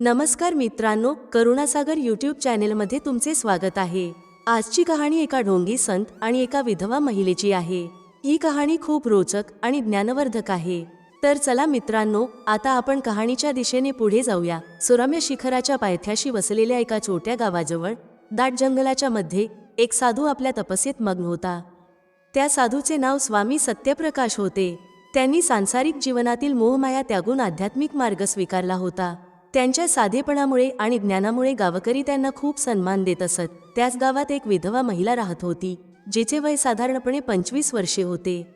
नमस्कार मित्रांनो करुणासागर यूट्यूब चॅनेलमध्ये तुमचे स्वागत आहे. आजची कहाणी एका ढोंगी संत आणि एका विधवा महिलेची आहे. ही कहाणी खूप रोचक आणि ज्ञानवर्धक आहे. तर चला मित्रांनो आता आपण कहाणीच्या दिशेने पुढे जाऊया. सुरम्य शिखराच्या पायथ्याशी वसलेल्या एका छोट्या गावाजवळ दाट जंगलाच्या मध्ये एक साधू आपल्या तपस्येत मग्न होता. त्या साधूचे नाव स्वामी सत्यप्रकाश होते. त्यांनी सांसारिक जीवनातील मोहमाया त्यागून आध्यात्मिक मार्ग स्वीकारला होता. त्यांच्या साधेपणामुळे आणि ज्ञानामुळे गावकरी त्यांना खूप सन्मान देत असत. त्याच गावात एक विधवा महिला राहत होती जिचे वय साधारणपणे पंचवीस वर्षे होते.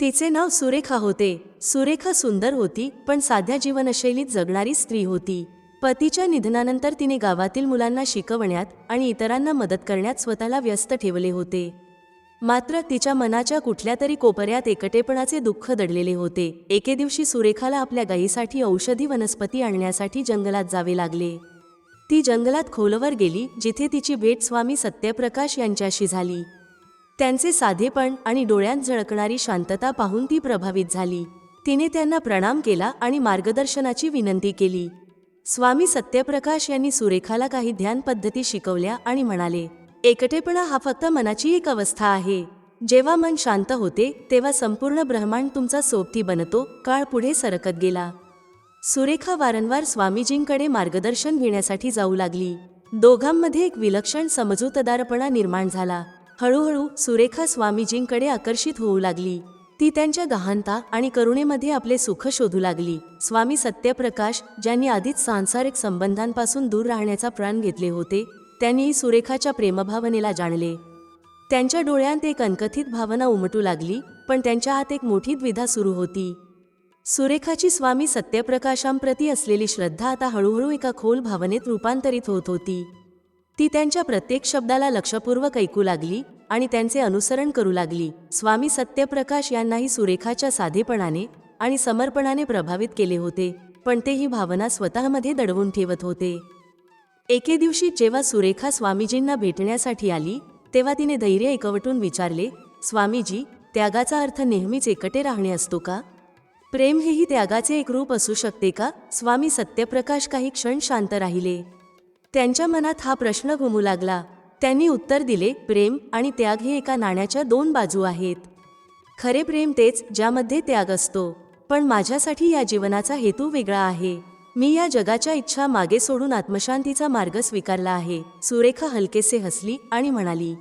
तिचे नाव सुरेखा होते. सुरेखा सुंदर होती पण साध्या जीवनशैलीत जगणारी स्त्री होती. पतीच्या निधनानंतर तिने गावातील मुलांना शिकवण्यात आणि इतरांना मदत करण्यात स्वतःला व्यस्त ठेवले होते. मात्र तिच्या मनाच्या कुठल्या तरी कोपऱ्यात एकटेपणाचे दुःख दडलेले होते. एके दिवशी सुरेखाला आपल्या गायीसाठी औषधी वनस्पती आणण्यासाठी जंगलात जावे लागले. ती जंगलात खोलवर गेली जिथे तिची भेट स्वामी सत्यप्रकाश यांच्याशी झाली. त्यांचे साधेपण आणि डोळ्यांत झळकणारी शांतता पाहून ती प्रभावित झाली. तिने त्यांना प्रणाम केला आणि मार्गदर्शनाची विनंती केली. स्वामी सत्यप्रकाश यांनी सुरेखाला काही ध्यान पद्धती शिकवल्या आणि म्हणाले एकटेपणा हा फक्त मनाची एक अवस्था आहे. जेव्हा मन शांत होते तेव्हा संपूर्ण ब्रह्मांड तुमचा सोबती बनतो काळ पुढे सरकत गेला. सुरेखा वारंवार स्वामीजींकडे मार्गदर्शन घेण्यासाठी जाऊ लागली. दोघांमध्ये एक विलक्षण समजूतदारपणा निर्माण झाला. हळूहळू सुरेखा स्वामीजींकडे आकर्षित होऊ लागली. ती त्यांच्या गहानता आणि करुणेमध्ये आपले सुख शोधू लागली. स्वामी सत्यप्रकाश ज्यांनी आधीच सांसारिक संबंधांपासून दूर राहण्याचा प्राण घेतले होते त्यांनी सुरेखाच्या प्रेमभावनेला जाणले. त्यांच्या डोळ्यांत एक अनकथित भावना उमटू लागली पण त्यांच्या हात एक मोठी द्विधा सुरू होती. सुरेखाची स्वामी सत्यप्रकाशांप्रती असलेली श्रद्धा आता हळूहळू एका खोल भावनेत रूपांतरित होत होती. ती त्यांच्या प्रत्येक शब्दाला लक्षपूर्वक ऐकू लागली आणि त्यांचे अनुसरण करू लागली. स्वामी सत्यप्रकाश यांनाही सुरेखाच्या साधेपणाने आणि समर्पणाने प्रभावित केले होते पण ते ही भावना स्वतःमध्ये दडवून ठेवत होते. एके दिवशी जेव्हा सुरेखा स्वामीजींना भेटण्यासाठी आली तेव्हा तिने धैर्य एकवटून विचारले स्वामीजी त्यागाचा अर्थ नेहमीच एकटे राहणे असतो का? प्रेम हेही त्यागाचे एक रूप असू शकते का? स्वामी सत्यप्रकाश काही क्षण शांत राहिले. त्यांच्या मनात हा प्रश्न घुमू लागला. त्यांनी उत्तर दिले प्रेम आणि त्याग हे एका नाण्याच्या दोन बाजू आहेत. खरे प्रेम तेच ज्यामध्ये त्याग असतो. पण माझ्यासाठी या जीवनाचा हेतू वेगळा आहे. मी या जगाच्या इच्छा मागे सोडून आत्मशांतीचा मार्ग स्वीकारला आहे. सुरेखा हलकेसे हसली आणि म्हणाली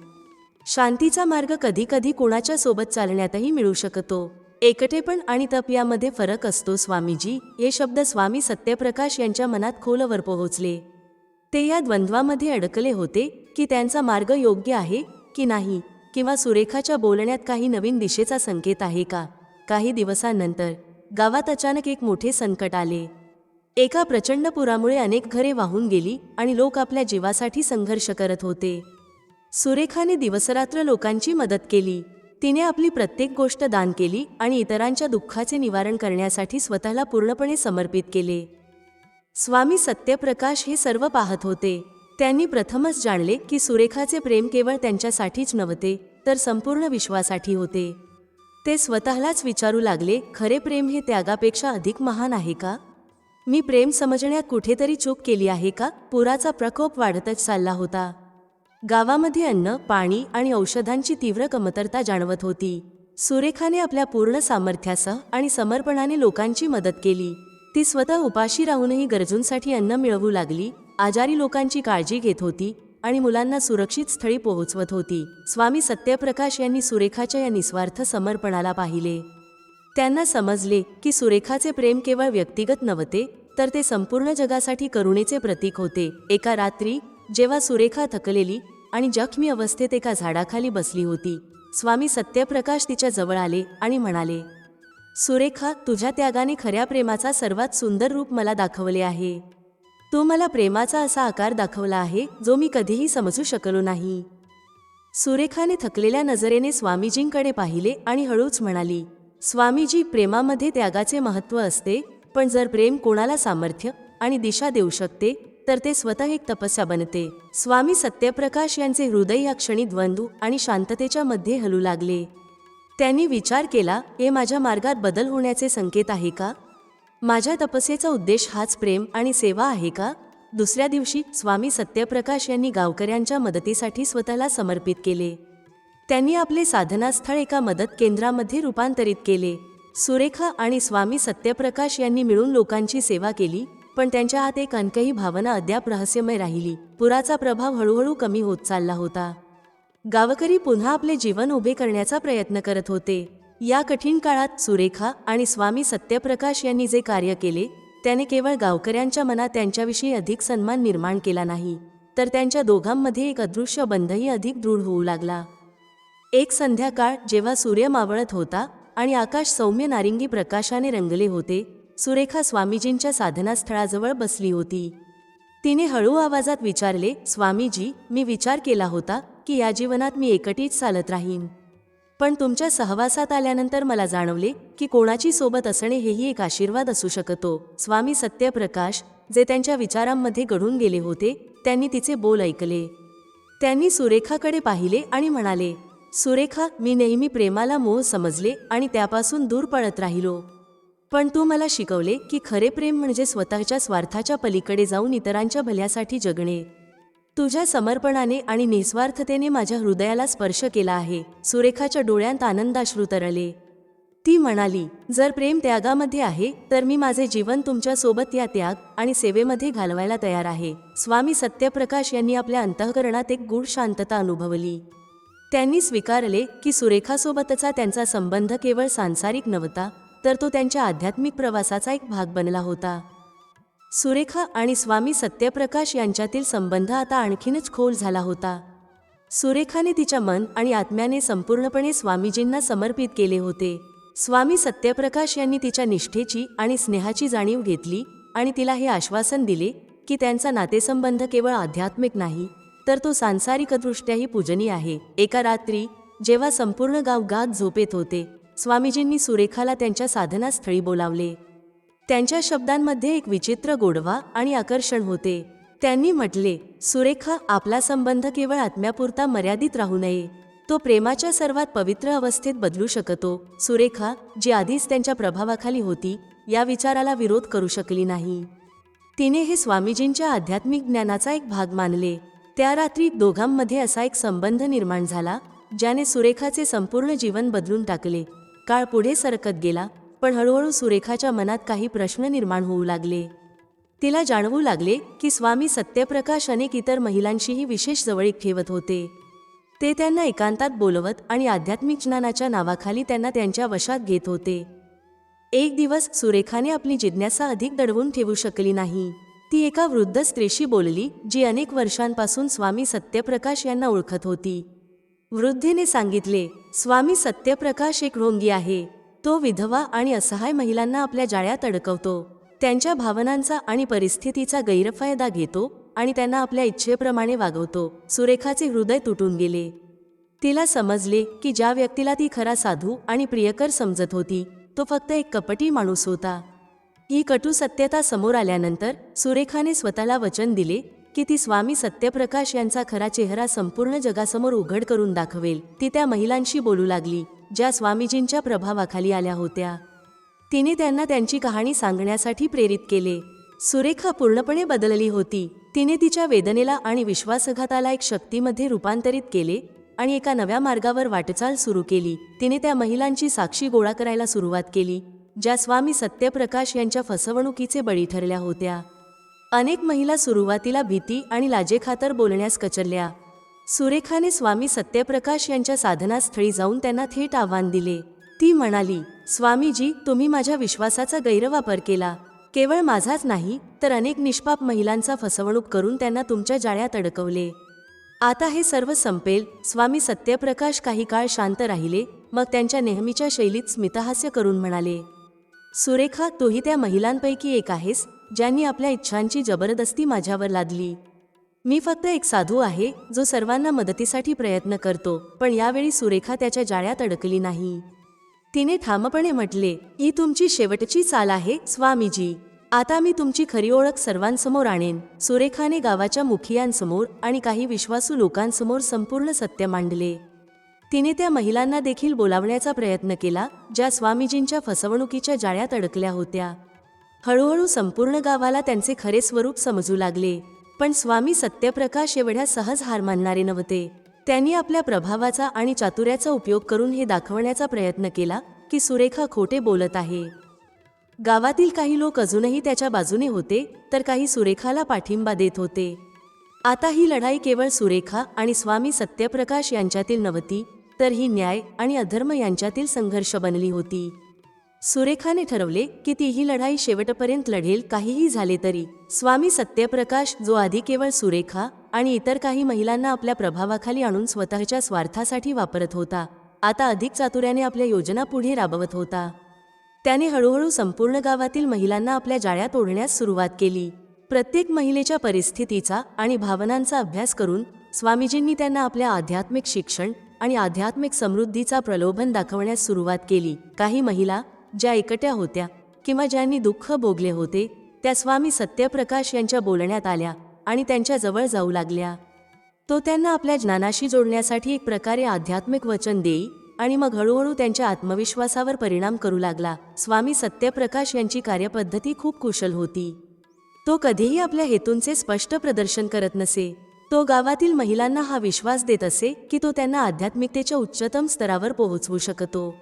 शांतीचा मार्ग कधी कधी कोणाच्या सोबत चालण्यातही मिळू शकतो. एकटेपण आणि तप यामध्ये फरक असतो स्वामीजी. हे शब्द स्वामी सत्यप्रकाश यांच्या मनात खोलवर पोहोचले. ते या द्वंद्वामध्ये अडकले होते की त्यांचा मार्ग योग्य आहे की नाही किंवा सुरेखाच्या बोलण्यात काही नवीन दिशेचा संकेत आहे का? काही दिवसांनंतर गावात अचानक एक मोठे संकट आले. एका प्रचंड पुरामुळे अनेक घरे वाहून गेली आणि लोक आपल्या जीवासाठी संघर्ष करत होते. सुरेखाने दिवसरात्र लोकांची मदत केली. तिने आपली प्रत्येक गोष्ट दान केली आणि इतरांच्या दुःखाचे निवारण करण्यासाठी स्वतःला पूर्णपणे समर्पित केले. स्वामी सत्यप्रकाश हे सर्व पाहत होते. त्यांनी प्रथमच जाणले की सुरेखाचे प्रेम केवळ त्यांच्यासाठीच नव्हते तर संपूर्ण विश्वासाठी होते. ते स्वतःलाच विचारू लागले खरे प्रेम हे त्यागापेक्षा अधिक महान आहे का? मी प्रेम समजण्यात कुठेतरी चूक केली आहे का? पुराचा प्रकोप वाढतच चालला होता. गावामध्ये अन्न पाणी आणि औषधांची तीव्र कमतरता जाणवत होती. सुरेखाने आपल्या पूर्ण सामर्थ्यासह आणि समर्पणाने लोकांची मदत केली. ती स्वतः उपाशी राहूनही गरजूंसाठी अन्न मिळवू लागली आजारी लोकांची काळजी घेत होती आणि मुलांना सुरक्षित स्थळी पोहोचवत होती. स्वामी सत्यप्रकाश यांनी सुरेखाच्या या निस्वार्थ समर्पणाला पाहिले. त्यांना समजले की सुरेखाचे प्रेम केवळ व्यक्तिगत नव्हते तर ते संपूर्ण जगासाठी करुणेचे प्रतीक होते. एका रात्री जेव्हा सुरेखा थकलेली आणि जखमी अवस्थेत एका झाडाखाली बसली होती स्वामी सत्यप्रकाश तिच्या जवळ आले आणि म्हणाले सुरेखा तुझ्या त्यागाने खऱ्या प्रेमाचा सर्वात सुंदर रूप मला दाखवले आहे. तू मला प्रेमाचा असा आकार दाखवला आहे जो मी कधीही समजू शकलो नाही. सुरेखाने थकलेल्या नजरेने स्वामीजींकडे पाहिले आणि हळूच म्हणाली स्वामीजी प्रेमामध्ये त्यागाचे महत्त्व असते पण जर प्रेम कोणाला सामर्थ्य आणि दिशा देऊ शकते तर ते स्वतः एक तपस्या बनते. स्वामी सत्यप्रकाश यांचे हृदय या क्षणी द्वंद्व आणि शांततेच्या मध्ये हलू लागले. त्यांनी विचार केला हे माझ्या मार्गात बदल होण्याचे संकेत आहे का? माझ्या तपस्येचा उद्देश हाच प्रेम आणि सेवा आहे का? दुसऱ्या दिवशी स्वामी सत्यप्रकाश यांनी गावकऱ्यांच्या मदतीसाठी स्वतःला समर्पित केले. त्यांनी आपले साधनास्थळ एका मदत केंद्रामध्ये रूपांतरित केले. सुरेखा आणि स्वामी सत्यप्रकाश यांनी मिळून लोकांची सेवा केली पण त्यांच्या आत एक अनकही भावना अद्याप रहस्यमय राहिली. पुराचा प्रभाव हळूहळू कमी होत चालला होता. गावकरी पुन्हा आपले जीवन उभे करण्याचा प्रयत्न करत होते. या कठीण काळात सुरेखा आणि स्वामी सत्यप्रकाश यांनी जे कार्य केले त्याने केवळ गावकऱ्यांच्या मनात त्यांच्याविषयी अधिक सन्मान निर्माण केला नाही तर त्यांच्या दोघांमध्ये एक अदृश्य बंधही अधिक दृढ होऊ लागला. एक संध्याकाळ जेव्हा सूर्य मावळत होता आणि आकाश सौम्य नारिंगी प्रकाशाने रंगले होते सुरेखा स्वामीजींच्या साधनास्थळाजवळ बसली होती. तिने हळू आवाजात विचारले स्वामीजी मी विचार केला होता की या जीवनात मी एकटीच चालत राहीन. पण तुमच्या सहवासात आल्यानंतर मला जाणवले की कोणाची सोबत असणे हेही एक आशीर्वाद असू शकतो. स्वामी सत्यप्रकाश जे त्यांच्या विचारांमध्ये घडून गेले होते त्यांनी तिचे बोल ऐकले. त्यांनी सुरेखाकडे पाहिले आणि म्हणाले सुरेखा मी नेहमी प्रेमाला मोह समजले आणि त्यापासून दूर पळत राहिलो. पण तू मला शिकवले की खरे प्रेम म्हणजे स्वतःच्या स्वार्थाच्या पलीकडे जाऊन इतरांच्या भल्यासाठी जगणे. तुझ्या समर्पणाने आणि निस्वार्थतेने माझ्या हृदयाला स्पर्श केला आहे. सुरेखाच्या डोळ्यांत आनंदाश्रू तरले. ती म्हणाली जर प्रेम त्यागामध्ये आहे तर मी माझे जीवन तुमच्यासोबत या त्याग आणि सेवेमध्ये घालवायला तयार आहे. स्वामी सत्यप्रकाश यांनी आपल्या अंतःकरणात एक गूढ शांतता अनुभवली. त्यांनी स्वीकारले की सुरेखासोबतचा त्यांचा संबंध केवळ सांसारिक नव्हता तर तो त्यांच्या आध्यात्मिक प्रवासाचा एक भाग बनला होता. सुरेखा आणि स्वामी सत्यप्रकाश यांच्यातील संबंध आता आणखीनच खोल झाला होता. सुरेखाने तिच्या मन आणि आत्म्याने संपूर्णपणे स्वामीजींना समर्पित केले होते. स्वामी सत्यप्रकाश यांनी तिच्या निष्ठेची आणि स्नेहाची जाणीव घेतली आणि तिला हे आश्वासन दिले की त्यांचा नातेसंबंध केवळ आध्यात्मिक नाही तर तो सांसारिकदृष्ट्याही पूजनीय आहे. एका रात्री जेव्हा संपूर्ण गाव गात झोपेत होते स्वामीजींनी सुरेखाला त्यांच्या साधनास्थळी बोलावले. त्यांच्या शब्दांमध्ये एक विचित्र गोडवा आणि आकर्षण होते. त्यांनी म्हटले सुरेखा आपला संबंध केवळ आत्म्यापुरता मर्यादित राहू नये. तो प्रेमाच्या सर्वात पवित्र अवस्थेत बदलू शकतो. सुरेखा जी आधीच त्यांच्या प्रभावाखाली होती या विचाराला विरोध करू शकली नाही. तिने हे स्वामीजींच्या आध्यात्मिक ज्ञानाचा एक भाग मानले. त्या रात्री दोघांमध्ये असा एक संबंध निर्माण झाला ज्याने सुरेखाचे संपूर्ण जीवन बदलून टाकले. काळ पुढे सरकत गेला पण हळूहळू सुरेखाच्या मनात काही प्रश्न निर्माण होऊ लागले. तिला जाणवू लागले की स्वामी सत्यप्रकाश अनेक इतर महिलांशीही विशेष जवळीक ठेवत होते. ते त्यांना एकांतात बोलवत आणि आध्यात्मिक ज्ञानाच्या नावाखाली त्यांना त्यांच्या वशात घेत होते. एक दिवस सुरेखाने आपली जिज्ञासा अधिक दडवून ठेवू शकली नाही. ती एका वृद्ध स्त्रीशी बोलली जी अनेक वर्षांपासून स्वामी सत्यप्रकाश यांना ओळखत होती. वृद्धेने सांगितले स्वामी सत्यप्रकाश एक ढोंगी आहे. तो विधवा आणि असहाय महिलांना आपल्या जाळ्यात अडकवतो. त्यांच्या भावनांचा आणि परिस्थितीचा गैरफायदा घेतो आणि त्यांना आपल्या इच्छेप्रमाणे वागवतो. सुरेखाचे हृदय तुटून गेले. तिला समजले की ज्या व्यक्तीला ती खरा साधू आणि प्रियकर समजत होती तो फक्त एक कपटी माणूस होता. ही कटू सत्यता समोर आल्यानंतर सुरेखाने स्वतःला वचन दिले की ती स्वामी सत्यप्रकाश यांचा खरा चेहरा संपूर्ण जगासमोर उघड करून दाखवेल. ती त्या महिलांशी बोलू लागली ज्या स्वामीजींच्या प्रभावाखाली आल्या होत्या. तिने त्यांना त्यांची कहाणी सांगण्यासाठी प्रेरित केले. सुरेखा पूर्णपणे बदलली होती. तिने तिच्या वेदनेला आणि विश्वासघाताला एक शक्तीमध्ये रूपांतरित केले आणि एका नव्या मार्गावर वाटचाल सुरू केली. तिने त्या महिलांची साक्षी गोळा करायला सुरुवात केली. ज्या स्वामी सत्यप्रकाश यांच्या फसवणुकीचे बळी ठरल्या होत्या. अनेक महिला सुरुवातीला भीती आणि लाजेखातर बोलण्यास कचरल्या. सुरेखाने स्वामी सत्यप्रकाश यांच्या साधनास्थळी जाऊन त्यांना थेट आव्हान दिले. ती म्हणाली स्वामीजी तुम्ही माझ्या विश्वासाचा गैरवापर केला. केवळ माझाच नाही तर अनेक निष्पाप महिलांचा फसवणूक करून त्यांना तुमच्या जाळ्यात अडकवले. आता हे सर्व संपेल स्वामी सत्यप्रकाश काही काळ शांत राहिले मग त्यांच्या नेहमीच्या शैलीत स्मितहास्य करून म्हणाले सुरेखा तूही त्या महिलांपैकी एक आहेस ज्यांनी आपल्या इच्छांची जबरदस्ती माझ्यावर लादली. मी फक्त एक साधू आहे जो सर्वांना मदतीसाठी प्रयत्न करतो पण यावेळी सुरेखा त्याच्या जाळ्यात अडकली नाही. तिने ठामपणे म्हटले ही तुमची शेवटची चाल आहे स्वामीजी. आता मी तुमची खरी ओळख सर्वांसमोर आणेन. सुरेखाने गावाच्या मुखियांसमोर आणि काही विश्वासू लोकांसमोर संपूर्ण सत्य मांडले. तिने त्या महिलांना देखील बोलावण्याचा प्रयत्न केला ज्या स्वामीजींच्या फसवणुकीच्या जाळ्यात अडकल्या होत्या. हळूहळू संपूर्ण गावाला त्यांचे खरे स्वरूप समजू लागले. पण स्वामी सत्यप्रकाश एवढ्या सहज हार मानणारे नव्हते. त्यांनी आपल्या प्रभावाचा आणि चातुर्याचा उपयोग करून हे दाखवण्याचा प्रयत्न केला की सुरेखा खोटे बोलत आहे. गावातील काही लोक अजूनही त्याच्या बाजूने होते तर काही सुरेखाला पाठिंबा देत होते. आता ही लढाई केवळ सुरेखा आणि स्वामी सत्यप्रकाश यांच्यातील नव्हती तर ही न्याय आणि अधर्म यांच्यातील संघर्ष बनली होती. सुरेखाने ठरवले की ती ही लढाई शेवटपर्यंत लढेल काहीही झाले तरी. स्वामी सत्यप्रकाश जो आधी केवळ सुरेखा आणि इतर काही महिलांना आपल्या प्रभावाखाली आणून स्वतःच्या स्वार्थासाठी वापरत होता आता अधिक चातुर्याने आपल्या योजना पुढे राबवत होता. त्याने हळूहळू संपूर्ण गावातील महिलांना आपल्या जाळ्यात ओढण्यास सुरुवात केली. प्रत्येक महिलेच्या परिस्थितीचा आणि भावनांचा अभ्यास करून स्वामीजींनी त्यांना आपल्या आध्यात्मिक शिक्षण आणि आध्यात्मिक समृद्धीचा प्रलोभन दाखवण्यास सुरुवात केली. काही महिला ज्या एकट्या होत्या किंवा ज्यांनी दुःख भोगले होते त्या स्वामी सत्यप्रकाश यांच्या बोलण्यात आल्या आणि त्यांच्या जवळ जाऊ लागल्या. तो त्यांना आपल्या ज्ञानाशी जोडण्यासाठी एक प्रकारे आध्यात्मिक वचन देई आणि मग हळूहळू त्यांच्या आत्मविश्वासावर परिणाम करू लागला. स्वामी सत्यप्रकाश यांची कार्यपद्धती खूप कुशल होती. तो कधीही आपल्या हेतूंचे स्पष्ट प्रदर्शन करत नसे. तो गावातील महिलांना हा विश्वास देत असे की तो त्यांना आध्यात्मिकतेच्या उच्चतम स्तरावर पोहोचवू शकतो.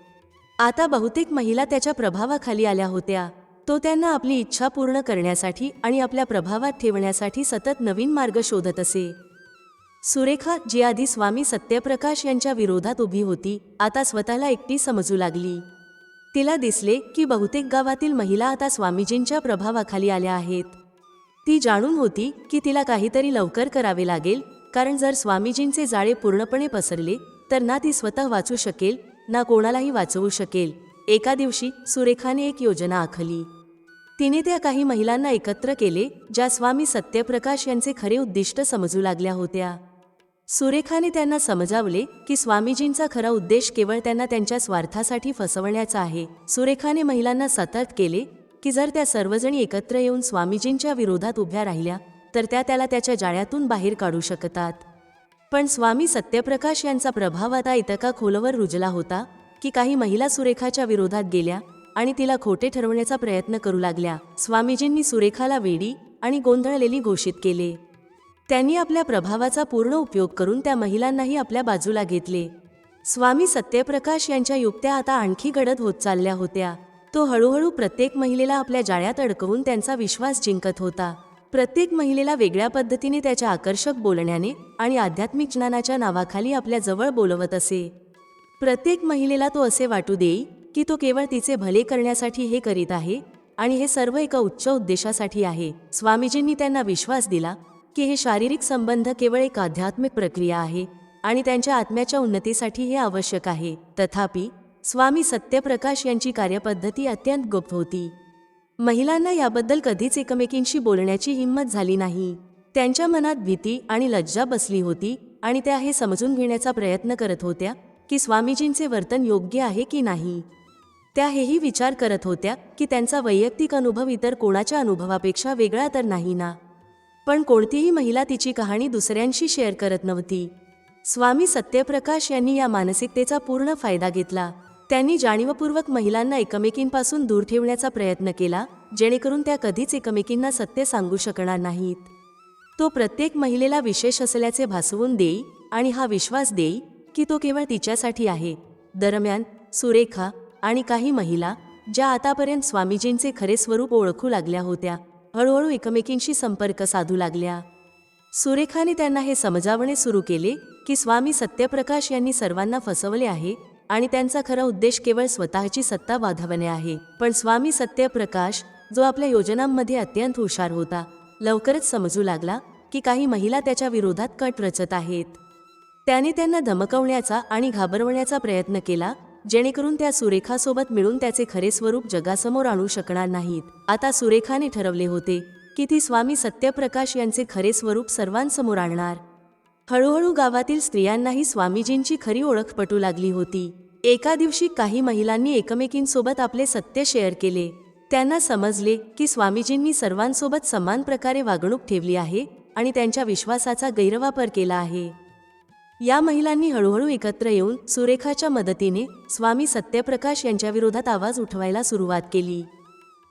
आता बहुतेक महिला त्याच्या प्रभावाखाली आल्या होत्या. तो त्यांना आपली इच्छा पूर्ण करण्यासाठी आणि आपल्या प्रभावात ठेवण्यासाठी सतत नवीन मार्ग शोधत असे. सुरेखा जी आधी स्वामी सत्यप्रकाश यांच्या विरोधात उभी होती आता स्वतःला एकटी समजू लागली. तिला दिसले की बहुतेक गावातील महिला आता स्वामीजींच्या प्रभावाखाली आल्या आहेत. ती जाणून होती की तिला काहीतरी लवकर करावे लागेल कारण जर स्वामीजींचे जाळे पूर्णपणे पसरले तर ना ती स्वतः वाचू शकेल ना कोणालाही वाचवू शकेल. एका दिवशी सुरेखाने एक योजना आखली. तिने त्या काही महिलांना एकत्र केले ज्या स्वामी सत्यप्रकाश यांचे खरे उद्दिष्ट समजू लागल्या होत्या. सुरेखाने त्यांना समजावले की स्वामीजींचा खरा उद्देश केवळ त्यांना त्यांच्या स्वार्थासाठी फसवण्याचा आहे. सुरेखाने महिलांना सतर्क केले की जर त्या सर्वजणी एकत्र येऊन स्वामीजींच्या विरोधात उभ्या राहिल्या तर त्या त्याला त्याच्या जाळ्यातून बाहेर काढू शकतात. पण स्वामी सत्यप्रकाश यांचा प्रभाव आता इतका खोलवर रुजला होता की काही महिला सुरेखाच्या विरोधात गेल्या आणि तिला खोटे ठरवण्याचा प्रयत्न करू लागल्या. स्वामीजींनी सुरेखाला वेडी आणि गोंधळलेली घोषित केले. त्यांनी आपल्या प्रभावाचा पूर्ण उपयोग करून त्या महिलांनाही आपल्या बाजूला घेतले. स्वामी सत्यप्रकाश यांच्या युक्त्या आता आणखी गडद होत चालल्या होत्या. तो हळूहळू प्रत्येक महिलेला आपल्या जाळ्यात अडकवून त्यांचा विश्वास जिंकत होता. प्रत्येक महिलेला वेगळ्या पद्धतीने त्याच्या आकर्षक बोलण्याने आणि आध्यात्मिक ज्ञानाच्या नावाखाली आपल्या जवळ बोलवत असे. प्रत्येक महिलेला तो असे वाटू देई की तो केवळ तिचे भले करण्यासाठी हे करीत आहे आणि हे सर्व एका उच्च उद्देशासाठी आहे. स्वामीजींनी त्यांना विश्वास दिला की हे शारीरिक संबंध केवळ एक आध्यात्मिक प्रक्रिया आहे आणि त्यांच्या आत्म्याच्या उन्नतीसाठी हे आवश्यक आहे. तथापि स्वामी सत्यप्रकाश यांची कार्यपद्धती अत्यंत गुप्त होती. महिलांना याबद्दल कधीच एकमेकींशी बोलण्याची हिंमत झाली नाही. त्यांच्या मनात भीती आणि लज्जा बसली होती आणि त्या हे समजून घेण्याचा प्रयत्न करत होत्या की स्वामीजींचे वर्तन योग्य आहे की नाही. त्या हेही विचार करत होत्या की त्यांचा वैयक्तिक अनुभव इतर कोणाच्या अनुभवापेक्षा वेगळा तर नाही ना. पण कोणतीही महिला तिची कहाणी दुसऱ्यांशी शेअर करत नव्हती. स्वामी सत्यप्रकाश यांनी या मानसिकतेचा पूर्ण फायदा घेतला. त्यांनी जाणीवपूर्वक महिलांना एकमेकींपासून दूर ठेवण्याचा प्रयत्न केला जेणेकरून त्या कधीच एकमेकींना सत्य सांगू शकणार नाहीत. तो प्रत्येक महिलेला विशेष असल्याचे भासवून देई आणि हा विश्वास देई की तो केवळ तिच्यासाठी आहे. दरम्यान सुरेखा आणि काही महिला ज्या आतापर्यंत स्वामीजींचे खरे स्वरूप ओळखू लागल्या होत्या हळूहळू एकमेकींशी संपर्क साधू लागल्या. सुरेखाने त्यांना हे समजावणे सुरू केले की स्वामी सत्यप्रकाश यांनी सर्वांना फसवले आहे आणि त्यांचा खरा उद्देश केवळ स्वतःची सत्ता वाढवणे आहे. पण स्वामी सत्यप्रकाश जो आपल्या योजनांमध्ये अत्यंत हुशार होता लवकरच समजू लागला की काही महिला त्याच्या विरोधात कट रचत आहेत. त्याने त्यांना धमकवण्याचा आणि घाबरवण्याचा प्रयत्न केला जेणेकरून त्या सुरेखासोबत मिळून त्याचे खरे स्वरूप जगासमोर आणू शकणार नाहीत. आता सुरेखाने ठरवले होते की ती स्वामी सत्यप्रकाश यांचे खरे स्वरूप सर्वांसमोर आणणार. हळूहळू गावातील स्त्रियांनाही स्वामीजींची खरी ओळख पटू लागली होती. एका दिवशी काही महिलांनी एकमेकींसोबत आपले सत्य शेअर केले. त्यांना समजले की स्वामीजींनी सर्वांसोबत समान प्रकारे वागणूक ठेवली आहे आणि त्यांच्या विश्वासाचा गैरवापर केला आहे. या महिलांनी हळूहळू एकत्र येऊन सुरेखाच्या मदतीने स्वामी सत्यप्रकाश यांच्याविरोधात आवाज उठवायला सुरुवात केली.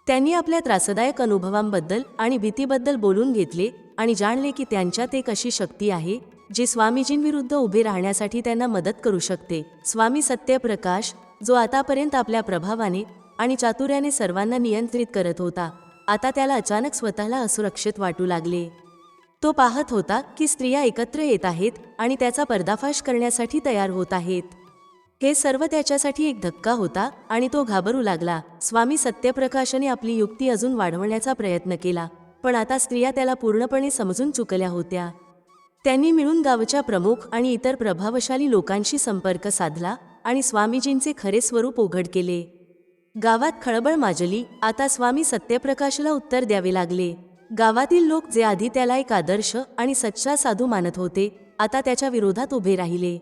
त्यांनी आपल्या त्रासदायक अनुभवांबद्दल आणि भीतीबद्दल बोलून घेतले आणि जाणले की त्यांच्यात एक अशी शक्ती आहे जी स्वामीजींविरुद्ध उभे राहण्यासाठी त्यांना मदत करू शकते. स्वामी सत्यप्रकाश जो आतापर्यंत आपल्या प्रभावाने आणि चातुर्याने सर्वांना नियंत्रित करत होता आता त्याला अचानक स्वतःला असुरक्षित वाटू लागले. तो पाहत होता की स्त्रिया एकत्र येत आहेत आणि त्याचा पर्दाफाश करण्यासाठी तयार होत आहेत. हे सर्व त्याच्यासाठी एक धक्का होता आणि तो घाबरू लागला. स्वामी सत्यप्रकाशने आपली युक्ती अजून वाढवण्याचा प्रयत्न केला पण आता स्त्रिया त्याला पूर्णपणे समजून चुकल्या होत्या. त्यांनी मिळून गावच्या प्रमुख आणि इतर प्रभावशाली लोकांशी संपर्क साधला आणि स्वामीजींचे खरे स्वरूप उघड केले. गावात खळबळ माजली आता स्वामी सत्यप्रकाशला उत्तर द्यावे लागले. गावातील लोक जे आधी त्याला एक आदर्श आणि सच्चा साधू मानत होते आता त्याच्या विरोधात उभे राहिले.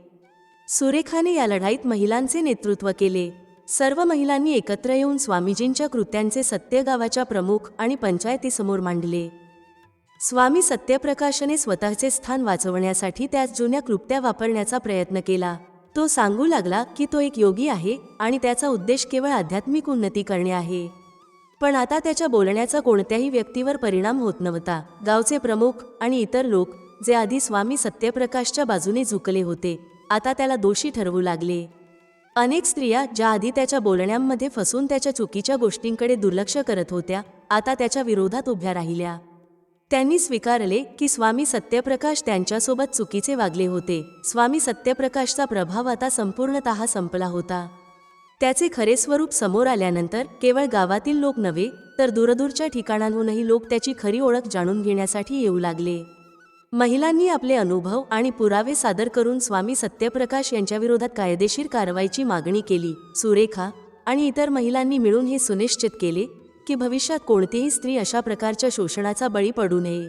सुरेखाने या लढाईत महिलांचे नेतृत्व केले. सर्व महिलांनी एकत्र येऊन स्वामीजींच्या कृत्यांचे सत्य गावाच्या प्रमुख आणि पंचायतीसमोर मांडले. स्वामी सत्यप्रकाशने स्वतःचे स्थान वाचवण्यासाठी त्या जुन्या क्लुप्त्या वापरण्याचा प्रयत्न केला. तो सांगू लागला की तो एक योगी आहे आणि त्याचा उद्देश केवळ आध्यात्मिक उन्नती करणे आहे. पण आता त्याच्या बोलण्याचा कोणत्याही व्यक्तीवर परिणाम होत नव्हता. गावचे प्रमुख आणि इतर लोक जे आधी स्वामी सत्यप्रकाशच्या बाजूने झुकले होते आता त्याला दोषी ठरवू लागले. अनेक स्त्रिया ज्या आधी त्याच्या बोलण्यांमध्ये फसून त्याच्या चुकीच्या गोष्टींकडे दुर्लक्ष करत होत्या आता त्याच्या विरोधात उभ्या राहिल्या. त्यांनी स्वीकारले की स्वामी सत्यप्रकाश त्यांच्यासोबत चुकीचे वागले होते. स्वामी सत्यप्रकाशचा प्रभाव आता संपूर्णतः संपला होता. त्याचे खरे स्वरूप समोर आल्यानंतर केवळ गावातील लोक नव्हे तर दूरदूरच्या ठिकाणांहूनही लोक त्याची खरी ओळख जाणून घेण्यासाठी येऊ लागले. महिलांनी आपले अनुभव आणि पुरावे सादर करून स्वामी सत्यप्रकाश यांच्याविरोधात कायदेशीर कारवाईची मागणी केली. सुरेखा आणि इतर महिलांनी मिळून हे सुनिश्चित केले की भविष्यात कोणतीही स्त्री अशा प्रकारच्या शोषणाचा बळी पडू नये.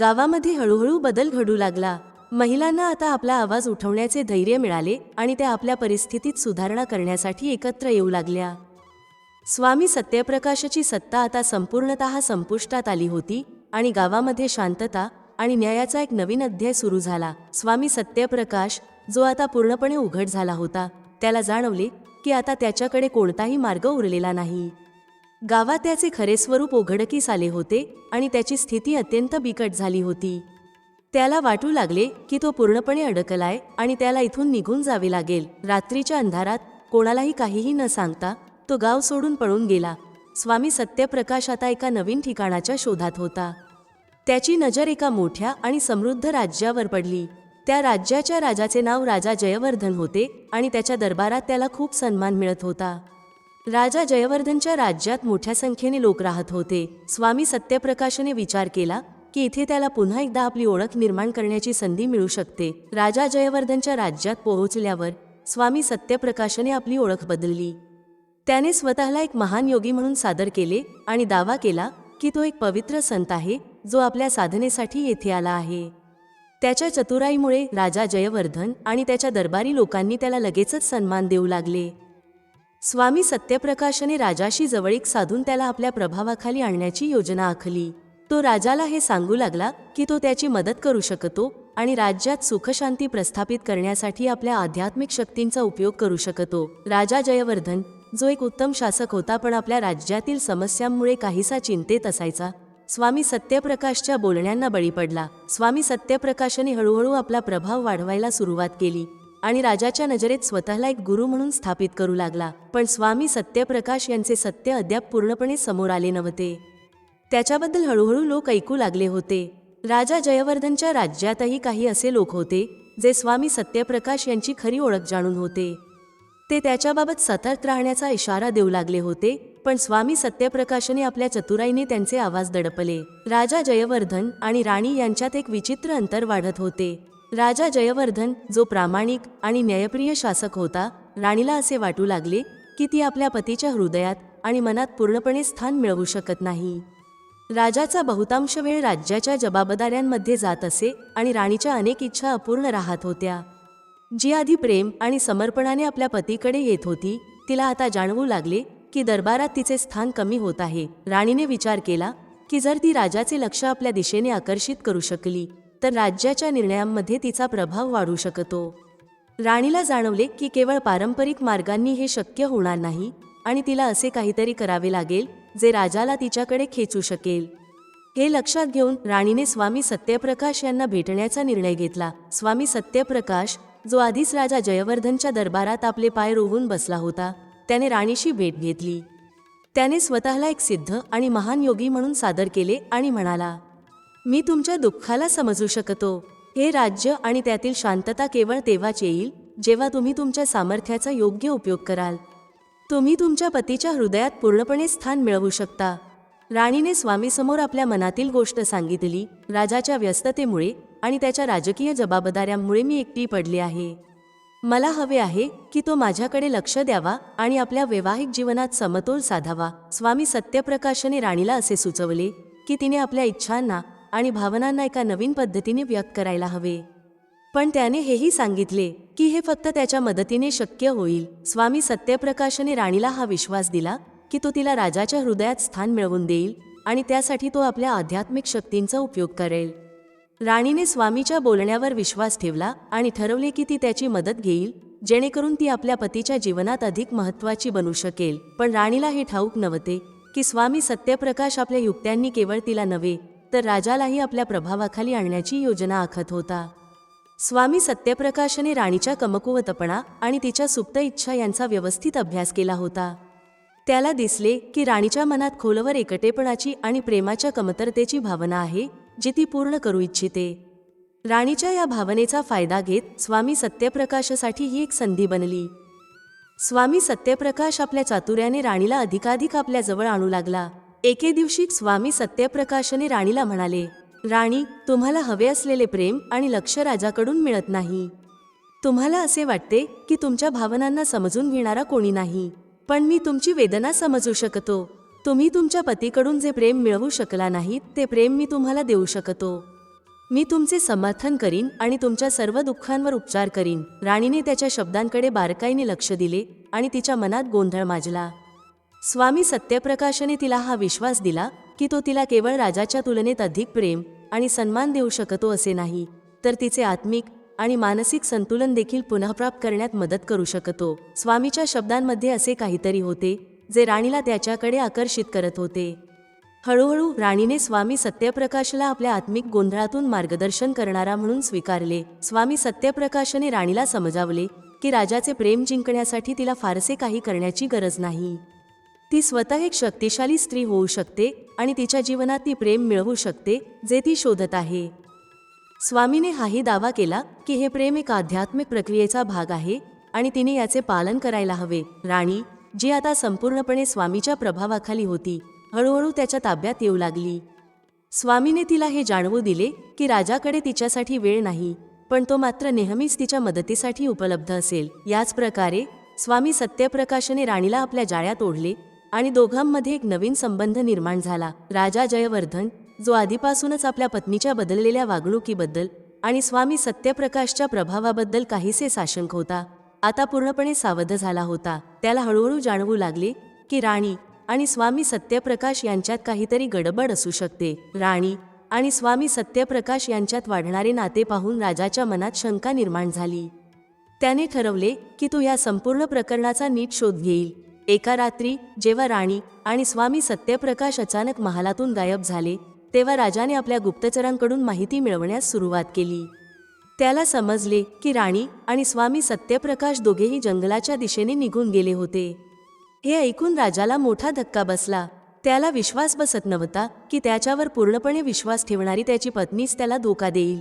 गावामध्ये हळूहळू बदल घडू लागला. महिलांना आता आपला आवाज उठवण्याचे धैर्य मिळाले आणि त्या आपल्या परिस्थितीत सुधारणा करण्यासाठी एकत्र येऊ लागल्या. स्वामी सत्यप्रकाशाची सत्ता आता संपूर्णतः संपुष्टात आली होती आणि गावामध्ये शांतता आणि न्यायाचा एक नवीन अध्याय सुरू झाला. स्वामी सत्यप्रकाश जो आता पूर्णपणे उघड झाला होता त्याला जाणवले की आता त्याच्याकडे कोणताही मार्ग उरलेला नाही. गावात त्याचे खरे स्वरूप उघडकीस आले होते आणि त्याची स्थिती अत्यंत बिकट झाली होती. त्याला वाटू लागले की तो पूर्णपणे अडकलाय आणि त्याला इथून निघून जावे लागेल. रात्रीच्या अंधारात कोणालाही काहीही न सांगता तो गाव सोडून पळून गेला. स्वामी सत्यप्रकाश आता एका नवीन ठिकाणाच्या शोधात होता. त्याची नजर एका मोठ्या आणि समृद्ध राज्यावर पडली. त्या राज्याच्या राजाचे नाव राजा जयवर्धन होते आणि त्याच्या दरबारात त्याला खूप सन्मान मिळत होता. राजा जयवर्धनच्या राज्यात मोठ्या संख्येने लोक राहत होते. स्वामी सत्यप्रकाशने विचार केला की इथे त्याला पुन्हा एकदा आपली ओळख निर्माण करण्याची संधी मिळू शकते. राजा जयवर्धनच्या राज्यात पोहोचल्यावर स्वामी सत्यप्रकाशने आपली ओळख बदलली. त्याने स्वतःला एक महान योगी म्हणून सादर केले आणि दावा केला की तो एक पवित्र संत आहे जो आपल्या साधनेसाठी येथे आला आहे. त्याच्या चतुराईमुळे राजा जयवर्धन आणि त्याच्या दरबारी लोकांनी त्याला लगेचच सन्मान देऊ लागले. स्वामी सत्यप्रकाशने राजाशी जवळीक साधून त्याला आपल्या प्रभावाखाली आणण्याची योजना आखली. तो राजाला हे सांगू लागला की तो त्याची मदत करू शकतो आणि राज्यात सुखशांती प्रस्थापित करण्यासाठी आपल्या आध्यात्मिक शक्तींचा उपयोग करू शकतो. राजा जयवर्धन जो एक उत्तम शासक होता पण आपल्या राज्यातील समस्यांमुळे काहीसा चिंतेत असायचा स्वामी सत्यप्रकाशच्या बोलण्यांना बळी पडला. स्वामी सत्यप्रकाशने हळूहळू आपला प्रभाव वाढवायला सुरुवात केली. आणि राजाच्या नजरेत स्वतःला एक गुरु म्हणून स्थापित करू लागला. पण स्वामी सत्यप्रकाश यांचे सत्य अद्याप पूर्णपणे समोर आले नव्हते. त्याच्याबद्दल हळूहळू लोक ऐकू लागले होते. राजा जयवर्धनच्या राज्यातही काही असे लोक होते जे स्वामी सत्यप्रकाश यांची खरी ओळख जाणून होते. ते त्याच्याबाबत सतर्क राहण्याचा इशारा देऊ लागले होते पण स्वामी सत्यप्रकाशने आपल्या चतुराईने त्यांचे आवाज दडपले. राजा जयवर्धन आणि राणी यांच्यात एक विचित्र अंतर वाढत होते. राजा जयवर्धन जो प्रामाणिक आणि न्यायप्रिय शासक होता राणीला असे वाटू लागले की ती आपल्या पतीच्या हृदयात आणि मनात पूर्णपणे स्थान मिळवू शकत नाही. राजाचा बहुतांश वेळ राज्याच्या जबाबदाऱ्यांमध्ये जात असे आणि राणीच्या अनेक इच्छा अपूर्ण राहत होत्या. जी आधी प्रेम आणि समर्पणाने आपल्या पतीकडे येत होती तिला आता जाणवू लागले की दरबारात तिचे स्थान कमी होत आहे. राणीने विचार केला की जर ती राजाचे लक्ष आपल्या दिशेने आकर्षित करू शकली तर राज्याच्या निर्णयांमध्ये तिचा प्रभाव वाढू शकतो. राणीला जाणवले की केवळ पारंपरिक मार्गांनी हे शक्य होणार नाही आणि तिला असे काहीतरी करावे लागेल जे राजाला तिच्याकडे खेचू शकेल. हे लक्षात घेऊन राणीने स्वामी सत्यप्रकाश यांना भेटण्याचा निर्णय घेतला. स्वामी सत्यप्रकाश जो आधीच राजा जयवर्धनच्या दरबारात आपले पाय रोवून बसला होता त्याने राणीशी भेट घेतली. त्याने स्वतःला एक सिद्ध आणि महान योगी म्हणून सादर केले आणि म्हणाला मी तुमच्या दुःखाला समजू शकतो. हे राज्य आणि त्यातील शांतता केवळ तेव्हाच येईल जेव्हा तुम्ही तुमच्या सामर्थ्याचा योग्य उपयोग कराल. तुम्ही तुमच्या पतीच्या हृदयात पूर्णपणे स्थान मिळवू शकता. राणीने स्वामीसमोर आपल्या मनातील गोष्ट सांगितली राजाच्या व्यस्ततेमुळे आणि त्याच्या राजकीय जबाबदाऱ्यांमुळे मी एकटी पडली आहे. मला हवे आहे की तो माझ्याकडे लक्ष द्यावा आणि आपल्या वैवाहिक जीवनात समतोल साधावा. स्वामी सत्यप्रकाशने राणीला असे सुचवले की तिने आपल्या इच्छांना आणि भावनांना एका नवीन पद्धतीने व्यक्त करायला हवे. पण त्याने हेही सांगितले की हे फक्त त्याच्या मदतीने शक्य होईल. स्वामी सत्यप्रकाशने राणीला हा विश्वास दिला की तो तिला राजाच्या हृदयात स्थान मिळवून देईल आणि त्यासाठी तो आपल्या आध्यात्मिक शक्तींचा उपयोग करेल. राणीने स्वामीच्या बोलण्यावर विश्वास ठेवला आणि ठरवले की ती त्याची मदत घेईल जेणेकरून ती आपल्या पतीच्या जीवनात अधिक महत्त्वाची बनू शकेल. पण राणीला हे ठाऊक नव्हते की स्वामी सत्यप्रकाश आपल्या युक्त्यांनी केवळ तिला नव्हे तर राजालाही आपल्या प्रभावाखाली आणण्याची योजना आखत होता. स्वामी सत्यप्रकाशने राणीच्या कमकुवतपणा आणि तिच्या सुप्त इच्छा यांचा व्यवस्थित अभ्यास केला होता. त्याला दिसले की राणीच्या मनात खोलवर एकटेपणाची आणि प्रेमाच्या कमतरतेची भावना आहे जी ती पूर्ण करू इच्छिते. राणीच्या या भावनेचा फायदा घेत स्वामी सत्यप्रकाशासाठी ही एक संधी बनली. स्वामी सत्यप्रकाश आपल्या चातुर्याने राणीला अधिकाधिक आपल्याजवळ आणू लागला. एके दिवशी स्वामी सत्यप्रकाशने राणीला म्हणाले राणी तुम्हाला हवे असलेले प्रेम आणि लक्ष राजाकडून मिळत नाही. तुम्हाला असे वाटते की तुमच्या भावनांना समजून घेणारा कोणी नाही पण मी तुमची वेदना समजू शकतो. तुम्ही तुमच्या पतीकडून जे प्रेम मिळवू शकला नाहीत ते प्रेम मी तुम्हाला देऊ शकतो. मी तुमचे समर्थन करीन आणि तुमच्या सर्व दुःखांवर उपचार करीन. राणीने त्याच्या शब्दांकडे बारकाईने लक्ष दिले आणि तिच्या मनात गोंधळ माजला. स्वामी सत्यप्रकाशने तिला हा विश्वास दिला की तो तिला केवळ राजाच्या तुलनेत अधिक प्रेम आणि सन्मान देऊ शकतो असे नाही तर तिचे आत्मिक आणि मानसिक संतुलन देखील पुनःप्राप्त करण्यात मदत करू शकतो. स्वामीच्या शब्दांमध्ये असे काहीतरी होते जे राणीला त्याच्याकडे आकर्षित करत होते. हळूहळू राणीने स्वामी सत्यप्रकाशला आपल्या आत्मिक गोंधळातून मार्गदर्शन करणारा म्हणून स्वीकारले. स्वामी सत्यप्रकाशने राणीला समजावले की राजाचे प्रेम जिंकण्यासाठी तिला फारसे काही करण्याची गरज नाही. ती स्वतः एक शक्तिशाली स्त्री होऊ शकते आणि तिच्या जीवनात ती प्रेम मिळवू शकते जे ती शोधत आहे. स्वामीने हाही दावा केला की हे प्रेम एक आध्यात्मिक प्रक्रियेचा भाग आहे आणि तिने याचे पालन करायला हवे. राणी जी आता संपूर्णपणे स्वामीच्या प्रभावाखाली होती हळूहळू त्याच्या ताब्यात येऊ लागली. स्वामीने तिला हे जाणवू दिले की राजाकडे तिच्यासाठी वेळ नाही पण तो मात्र नेहमीच तिच्या मदतीसाठी उपलब्ध असेल. याच प्रकारे स्वामी सत्यप्रकाशने राणीला आपल्या जाळ्यात ओढले आणि दोघांमध्ये एक नवीन संबंध निर्माण झाला. राजा जयवर्धन जो आधीपासूनच आपल्या पत्नीच्या बदललेल्या वागणुकीबद्दल आणि स्वामी सत्यप्रकाशच्या प्रभावाबद्दल काहीसे साशंक होता आता पूर्णपणे सावध झाला होता. त्याला हळूहळू जाणवू लागले की राणी आणि स्वामी सत्यप्रकाश यांच्यात काहीतरी गडबड असू शकते. राणी आणि स्वामी सत्यप्रकाश यांच्यात वाढणारे नाते पाहून राजाच्या मनात शंका निर्माण झाली. त्याने ठरवले की तो या संपूर्ण प्रकरणाचा नीट शोध घेईल. एका रात्री जेव्हा राणी आणि स्वामी सत्यप्रकाश अचानक महालातून गायब झाले तेव्हा राजाने आपल्या गुप्तचरांकडून माहिती मिळवण्यास सुरुवात केली. त्याला समजले की राणी आणि स्वामी सत्यप्रकाश दोघेही जंगलाच्या दिशेने निघून गेले होते. हे ऐकून राजाला मोठा धक्का बसला. त्याला विश्वास बसत नव्हता की त्याच्यावर पूर्णपणे विश्वास ठेवणारी त्याची पत्नीच त्याला धोका देईल.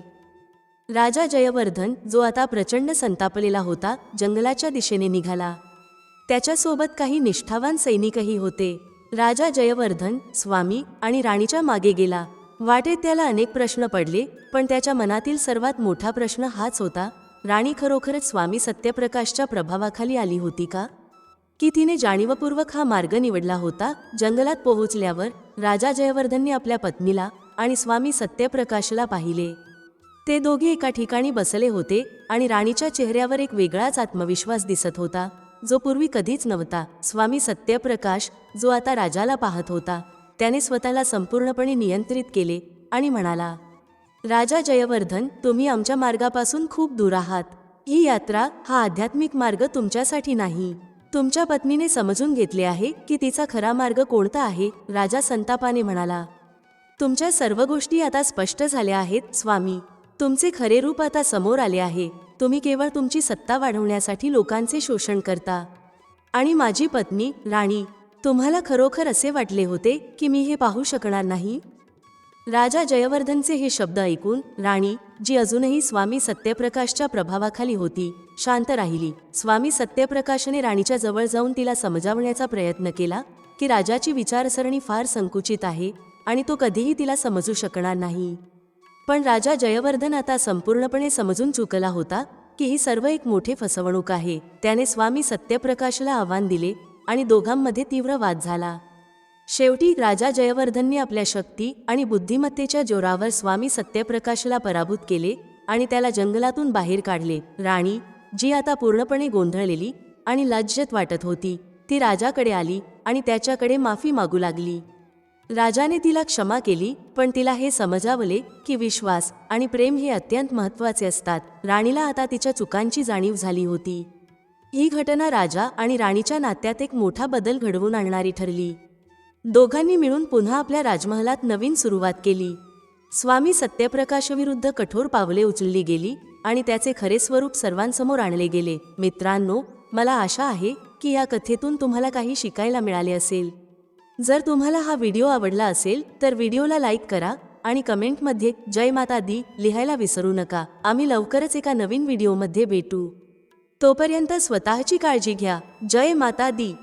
राजा जयवर्धन जो आता प्रचंड संतापलेला होता जंगलाच्या दिशेने निघाला. त्याच्यासोबत काही निष्ठावान सैनिकही होते. राजा जयवर्धन स्वामी आणि राणीच्या मागे गेला. वाटेत त्याला अनेक प्रश्न पडले पण त्याच्या मनातील सर्वात मोठा प्रश्न हाच होता राणी खरोखरच स्वामी सत्यप्रकाशच्या प्रभावाखाली आली होती का? की तिने जाणीवपूर्वक हा मार्ग निवडला होता जंगलात पोहोचल्यावर राजा जयवर्धनने आपल्या पत्नीला आणि स्वामी सत्यप्रकाशला पाहिले. ते दोघे एका ठिकाणी बसले होते आणि राणीच्या चेहऱ्यावर एक वेगळाच आत्मविश्वास दिसत होता. जो पूर्वी कधीच नव्हता. स्वामी सत्यप्रकाश जो आता राजाला पाहत होता त्याने स्वतःला संपूर्णपणे नियंत्रित केले आणि म्हणाला राजा जयवर्धन तुम्ही आमच्या मार्गापासून खूप दूर आहात. ही यात्रा हा आध्यात्मिक मार्ग तुमच्यासाठी नाही. तुमच्या पत्नीने समजून घेतले आहे की तिचा खरा मार्ग कोणता आहे? राजा संतापाने म्हणाला तुमच्या सर्व गोष्टी आता स्पष्ट झाल्या आहेत स्वामी. तुमचे खरे रूप आता समोर आले आहे. तुम्ही केवळ तुमची सत्ता वाढवण्यासाठी लोकांचे शोषण करता. आणि माझी पत्नी राणी तुम्हाला खरोखर असे वाटले होते की मी हे पाहू शकणार नाही? राजा जयवर्धनचे हे शब्द ऐकून राणी जी अजूनही स्वामी सत्यप्रकाशच्या प्रभावाखाली होती शांत राहिली. स्वामी सत्यप्रकाशने राणीच्या जवळ जाऊन तिला समजावण्याचा प्रयत्न केला की राजाची विचारसरणी फार संकुचित आहे आणि तो कधीही तिला समजू शकणार नाही. पण राजा जयवर्धन आता संपूर्णपणे समजून चुकला होता की ही सर्व एक मोठे फसवणूक आहे. त्याने स्वामी सत्यप्रकाशला आव्हान दिले आणि दोघांमध्ये तीव्र वाद झाला. शेवटी राजा जयवर्धनने आपल्या शक्ती आणि बुद्धिमत्तेच्या जोरावर स्वामी सत्यप्रकाशला पराभूत केले आणि त्याला जंगलातून बाहेर काढले. राणी जी आता पूर्णपणे गोंधळलेली आणि लज्जत वाटत होती ती राजाकडे आली आणि त्याच्याकडे माफी मागू लागली. राजाने तिला क्षमा केली पण तिला हे समजावले की विश्वास आणि प्रेम हे अत्यंत महत्त्वाचे असतात. राणीला आता तिच्या चुकांची जाणीव झाली होती. ही घटना राजा आणि राणीच्या नात्यात एक मोठा बदल घडवून आणणारी ठरली. दोघांनी मिळून पुन्हा आपल्या राजमहालात नवीन सुरुवात केली. स्वामी सत्यप्रकाशविरुद्ध कठोर पावले उचलली गेली आणि त्याचे खरे स्वरूप सर्वांसमोर आणले गेले. मित्रांनो मला आशा आहे की या कथेतून तुम्हाला काही शिकायला मिळाले असेल. जर तुम्हाला हा व्हिडिओ आवडला असेल तर व्हिडिओला लाईक करा आणि कमेंटमध्ये जय माता दी लिहायला विसरू नका. आम्ही लवकरच एका नवीन व्हिडिओमध्ये भेटू. तोपर्यंत स्वतःची काळजी घ्या. जय माता दी.